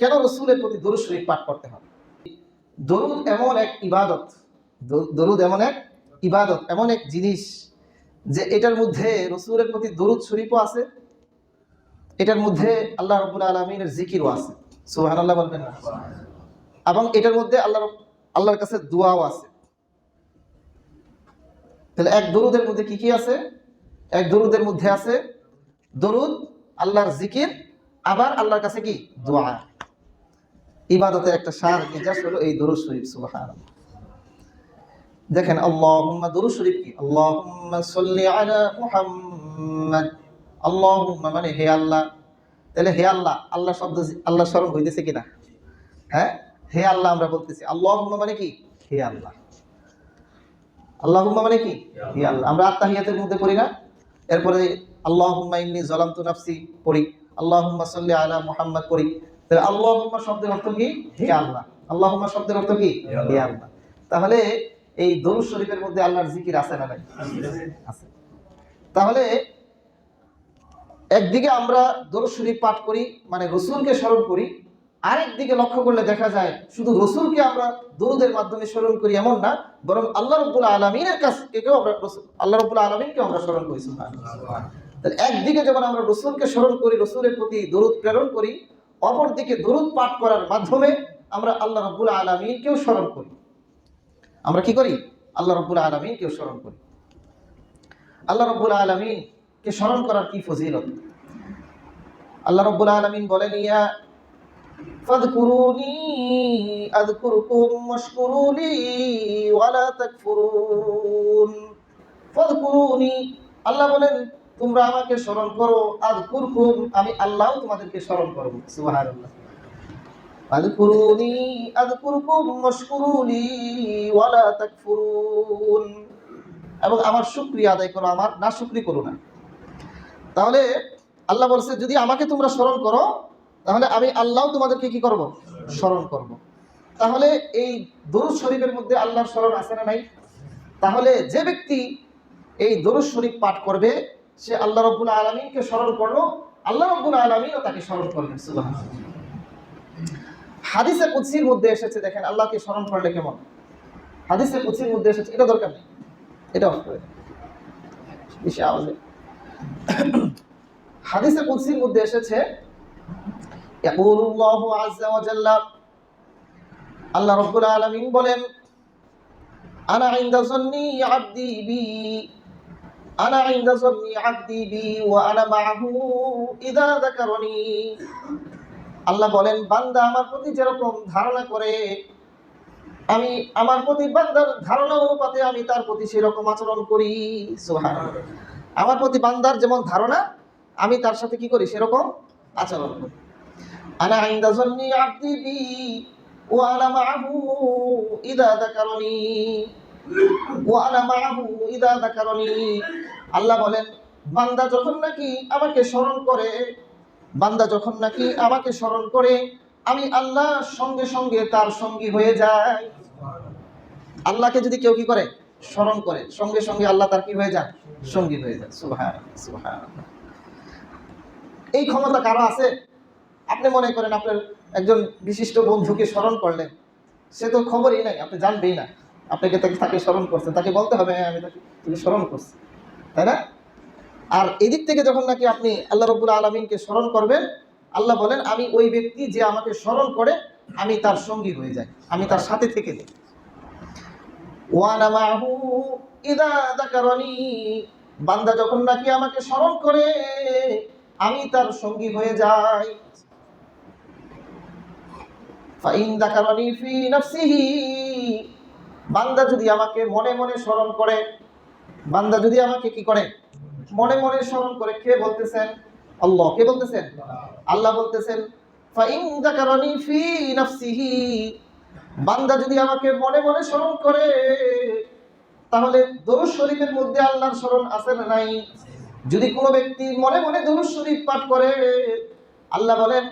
কেন রসুলের প্রতি দরুদ শরীফ পাঠ করতে হবে? দরুদ এমন এক ইবাদত দরুদ এমন এক ইবাদত, এমন এক জিনিস যে এটার মধ্যে রসুলের প্রতি দরুদ শরীফও আছে, এটার মধ্যে আল্লাহ রবুল্লা আলমিনের জিকিরও আছে। সুহান আল্লাহ বলবেন এবং এটার মধ্যে আল্লাহ আল্লাহর কাছে দোয়াও আছে। তাহলে এক দরুদের মধ্যে কি কি আছে? এক দরুদের মধ্যে আছে দরুদ, আল্লাহর জিকির, আবার আল্লাহর কাছে কি? দোয়া। ইবাদতের একটা সার নির্যাস হলো এই দরুদ শরীফ সুবহান দেখেন, আল্লাহুম্মা শরীফ কি? আল্লাহুম্মা আলা আল্লাহুম্মা মানে হে আল্লাহ। তাহলে হে আল্লাহ আল্লাহ শব্দ আল্লাহ স্মরণ হইতেছে কিনা? হ্যাঁ? হে আল্লাহ আমরা বলতেছি। আল্লাহুম্মা মানে কি? হে আল্লাহ। আল্লাহুম্মা মানে কি? হে আল্লাহ। আমরা আত্মাহিয়াতের মধ্যে পড়ি না? এরপরে আল্লাহুম্মা ইন্নি যালামতু নাফসি পড়ি। আল্লাহুম্মা সাল্লি আলা মুহাম্মাদ পড়ি। তাহলে আল্লাহুম্মা শব্দের অর্থ কি? হে আল্লাহ। আল্লাহুম্মা শব্দের অর্থ কি? হে আল্লাহ। তাহলে এই দরুদ শরীফের মধ্যে আল্লাহর জিকির আছে না নাই? আছে। তাহলে একদিকে আমরা দরুদ শরীফ পাঠ করি মানে রসুলকে স্মরণ করি আরেক দিকে লক্ষ্য করলে দেখা যায় শুধু রসুলকে আমরা দরুদের মাধ্যমে স্মরণ করি এমন না বরং আল্লাহ রব্বুল আলমিনের কাছেও আমরা রসুল- আল্লাহ রব্বুল আলমিনকে আমরা স্মরণ করি। তাহলে একদিকে যেমন আমরা রসুলকে স্মরণ করি রসুলের প্রতি দরুদ প্রেরণ করি অপরদিকে দরুদ পাঠ করার মাধ্যমে আমরা আল্লাহ রব্বুল আলমিনকেও স্মরণ করি। আমরা কি করি? আল্লাহ রব্বুল আলমিনকেও স্মরণ করি। আল্লাহ রব্বুল আলমিনকে স্মরণ করার কি ফজিলত? আল্লাহ রব্বুল আলমিন বলেন, ইয়া ফাদকুরুনি আযকুরকুম ওয়াশকুরুলি ওয়ালা তাকফুরুন। ফাদকুরুনি, আল্লাহ বলেন তোমরা আমাকে স্মরণ করো। আযকুরকুম আমি আল্লাহ তোমাদেরকে স্মরণ করব। সুবহানাল্লাহ। আযকুরুনি আযকুরকুম ওয়াশকুরুলি ওয়ালা তাকফুরুন। এবং আমার শুকরিয়া আদায় করো, আমার না শুকরি করো না। তাহলে আল্লাহ বলছে, যদি আমাকে তোমরা স্মরণ করো, তাহলে আমি আল্লাহ তোমাদেরকে কি করব? স্মরণ করব। তাহলে এই দরুদ শরীফের মধ্যে আল্লাহর স্মরণ আছে না নাই? তাহলে যে ব্যক্তি এই দরুদ শরীফ পাঠ করবে সে আল্লাহ রব্বুল আলমিনকে স্মরণ করল। আল্লাহ রব্বুল আলমিনও তাকে স্মরণ করলেন হাদিসে কুৎসির মধ্যে এসেছে, দেখেন, আল্লাহকে স্মরণ করলে কেমন? হাদিসে কুৎসির মধ্যে এসেছে, এটা দরকার নেই। এটা অফ করে বেশি আওয়াজে। হাদিসে কুৎসির মধ্যে এসেছে আল্লাহ রব্বুল আলমিন বলেন, আনা আইন্দা আব্দি বি ইনদা জন্নি আবদি বি ওয়া আনা মাআহু ইদা যাকারনি আল্লাহ বলেন, বান্দা আমার প্রতি যেরকম ধারণা করে, আমি আমার প্রতি বান্দার ধারণা অনুপাতে আমি তার প্রতি সেরকম আচরণ করি। সুবহানাল্লাহ। আমার প্রতি বান্দার যেমন ধারণা, আমি তার সাথে কি করি? সেরকম আচরণ করি। আনা ইনদা জন্নি আবদি ওয়া আনা মাআহু ইদা মাআহু আল্লাহ বলেন, বান্দা যখন নাকি আমাকে স্মরণ করে, বান্দা যখন নাকি আমাকে স্মরণ করে, আমি আল্লাহর সঙ্গে সঙ্গে তার সঙ্গী হয়ে যাই। আল্লাহকে যদি কেউ কি করে? স্মরণ করে। সঙ্গে সঙ্গে আল্লাহ তার কি হয়ে যায় সঙ্গী হয়ে যায় সুবহান সুবহান। এই ক্ষমতা কারও আছে? আপনি মনে করেন আপনার একজন বিশিষ্ট বন্ধুকে স্মরণ করলেন, সে তো খবরই নাই, আপনি জানবেই না। আপনাকে তাকে তাকে স্মরণ করছেন তাকে বলতে হবে, আমি তাকে স্মরণ করছি। তাই না? আর এদিক থেকে যখন নাকি আপনি আল্লাহ রবুল আলমিনকে স্মরণ করবেন, আল্লাহ বলেন, আমি ওই ব্যক্তি যে আমাকে স্মরণ করে, আমি তার সঙ্গী হয়ে যাই। আমি তার সাথে থেকে যাই। বান্দা যখন নাকি আমাকে স্মরণ করে, আমি তার সঙ্গী হয়ে যাই। ফাইন ফি নাফসিহি। বান্দা যদি আমাকে মনে মনে স্মরণ করে, বান্দা যদি আমাকে কি করে? মনে মনে স্মরণ করে কে বলতেছেন? আল্লাহ। কে বলতেছেন? আল্লাহ বলতেছেন বান্দা যদি আমাকে মনে মনে স্মরণ করে, তাহলে দরুদ শরীফের মধ্যে আল্লাহর স্মরণ আছে না নাই? যদি কোনো ব্যক্তি মনে মনে দরুদ শরীফ পাঠ করে, আল্লাহ বলেন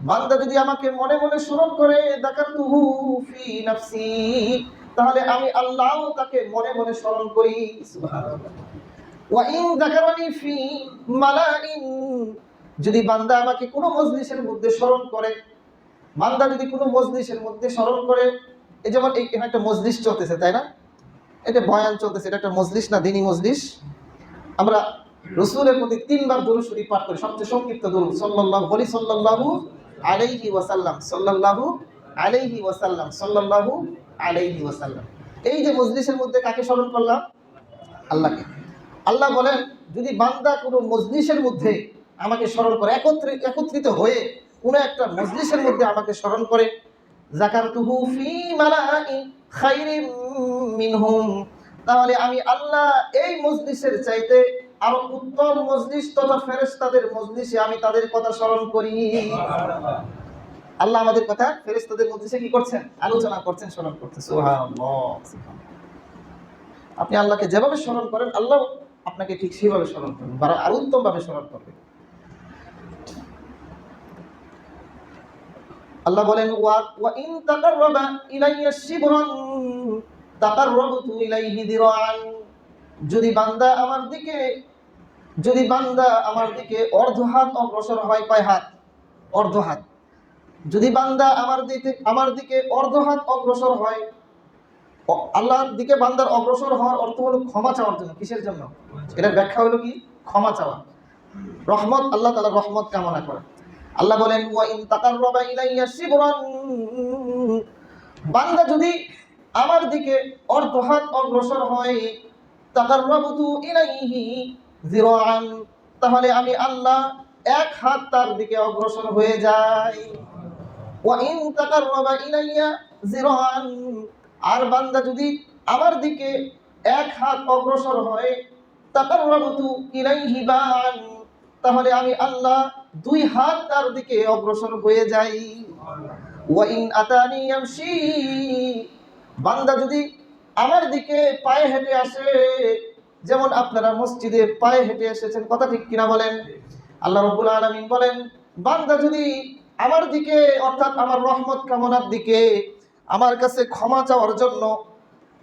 বান্দা যদি আমাকে মনে মনে স্মরণ করে ফি তাহলে আমি আল্লাহ তাকে মনে মনে স্মরণ করি। ওয়া ইন ফি মালাইন। যদি বান্দা আমাকে কোনো মজলিসের মধ্যে স্মরণ করে, বান্দা যদি কোনো মজলিসের মধ্যে স্মরণ করে, এই যেমন এখানে একটা মজলিস চলতেছে, তাই না? এটা বয়ান চলতেছে, এটা একটা মজলিস না, দিনী মজলিস? আমরা রসুলের প্রতি তিনবার দরুদ শরীফ পাঠ করি। সবচেয়ে সংক্ষিপ্ত দরুদ, সাল্লাল্লাহু বলি সাল্লাল্লাহু আলাইহি ওয়াসাল্লাম, সাল্লাল্লাহু আলাইহি ওয়াসাল্লাম, সাল্লাল্লাহু আলাইহি ওয়াসাল্লাম। এই যে মজলিসের মধ্যে কাকে স্মরণ করলাম? আল্লাহকে। আল্লাহ বলেন, যদি বান্দা কোনো মজলিসের মধ্যে আমাকে স্মরণ করে একত্রিত একত্রিত হয়ে কোনো একটা মজলিসের মধ্যে আমাকে স্মরণ করে জাকারতুহু ফি মালাই খাইরিম মিনহুম, তাহলে আমি আল্লাহ এই মজলিসের চাইতে আরও উত্তম মজলিস তথা ফেরেশতাদের মজলিসে আমি তাদের কথা স্মরণ করি। আল্লাহ আমাদের কথা মজলিসে কি করছেন? আলোচনা করছেন, স্মরণ করছেন। আপনি আল্লাহকে যেভাবে স্মরণ করেন, আল্লাহ আপনাকে ঠিক সেইভাবে স্মরণ করবেন বা আরও উত্তম ভাবে স্মরণ করবেন। আল্লাহ বলেন, ওয়া ওয়া ইন তাকাররাবা ইলাইয়া শিবরান, তাকাররাবতু ইলাইহি দিরান। যদি বান্দা আমার দিকে, যদি বান্দা আমার দিকে অর্ধ হাত অগ্রসর হয় কয় হাত, অর্ধ হাত। যদি বান্দা আমার দিকে আমার দিকে অর্ধ হাত অগ্রসর হয় আল্লাহর দিকে বান্দার অগ্রসর হওয়ার অর্থ হলো ক্ষমা চাওয়ার জন্য। কিসের জন্য? এটার ব্যাখ্যা হলো কি? ক্ষমা চাওয়া। রহমত, আল্লাহ তালা রহমত কামনা করে। আল্লাহ বলেন বান্দা যদি আমার দিকে অর্ধ হাত অগ্রসর হয় তাহলে আমি আল্লাহ এক হাত তার দিকে অগ্রসর হয়ে যাই। আর বান্দা যদি আমার দিকে এক হাত অগ্রসর হয় তাহলে আমি আল্লাহ দুই হাত তার দিকে অগ্রসর হয়ে যাই। বান্দা যদি আমার দিকে পায়ে হেঁটে আসে। যেমন আপনারা মসজিদে পায়ে হেঁটে এসেছেন, কথা ঠিক কিনা বলেন? আল্লাহ রব্বুল আলামিন বলেন, বান্দা যদি আমার দিকে, অর্থাৎ আমার রহমত কামনার দিকে, আমার কাছে ক্ষমা চাওয়ার জন্য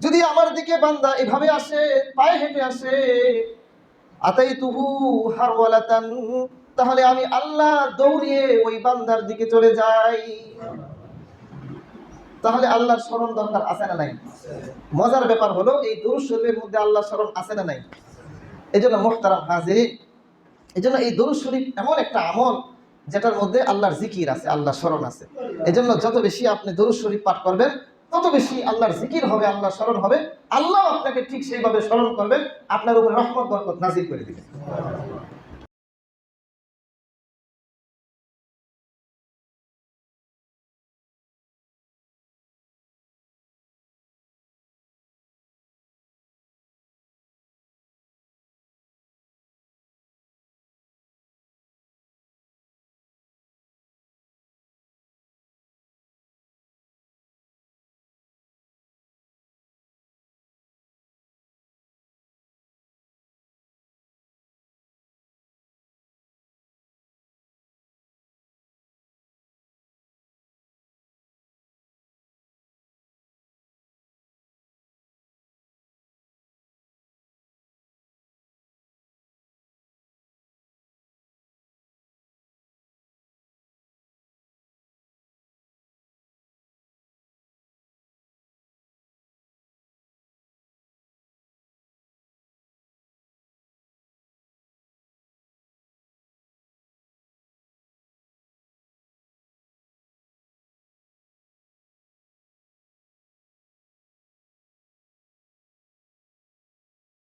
যদি আমার দিকে বান্দা এভাবে আসে, পায়ে হেঁটে আসে আতাই তুহু হারওয়ালাতান, তাহলে আমি আল্লাহ দৌড়িয়ে ওই বান্দার দিকে চলে যাই। তাহলে আল্লাহর স্মরণ দরকার আছে না নাই? মজার ব্যাপার হলো, এই দুরুদ শরীফের মধ্যে আল্লাহর স্মরণ আছে না নাই? এই জন্য মোহতারাম হাজির এই জন্য এই দরুদ শরীফ এমন একটা আমল যেটার মধ্যে আল্লাহর জিকির আছে, আল্লাহর স্মরণ আছে। এই জন্য যত বেশি আপনি দরুদ শরীফ পাঠ করবেন, তত বেশি আল্লাহর জিকির হবে, আল্লাহর স্মরণ হবে। আল্লাহ আপনাকে ঠিক সেইভাবে স্মরণ করবেন, আপনার উপরে রহমত, বরকত নাজির করে দিবেন।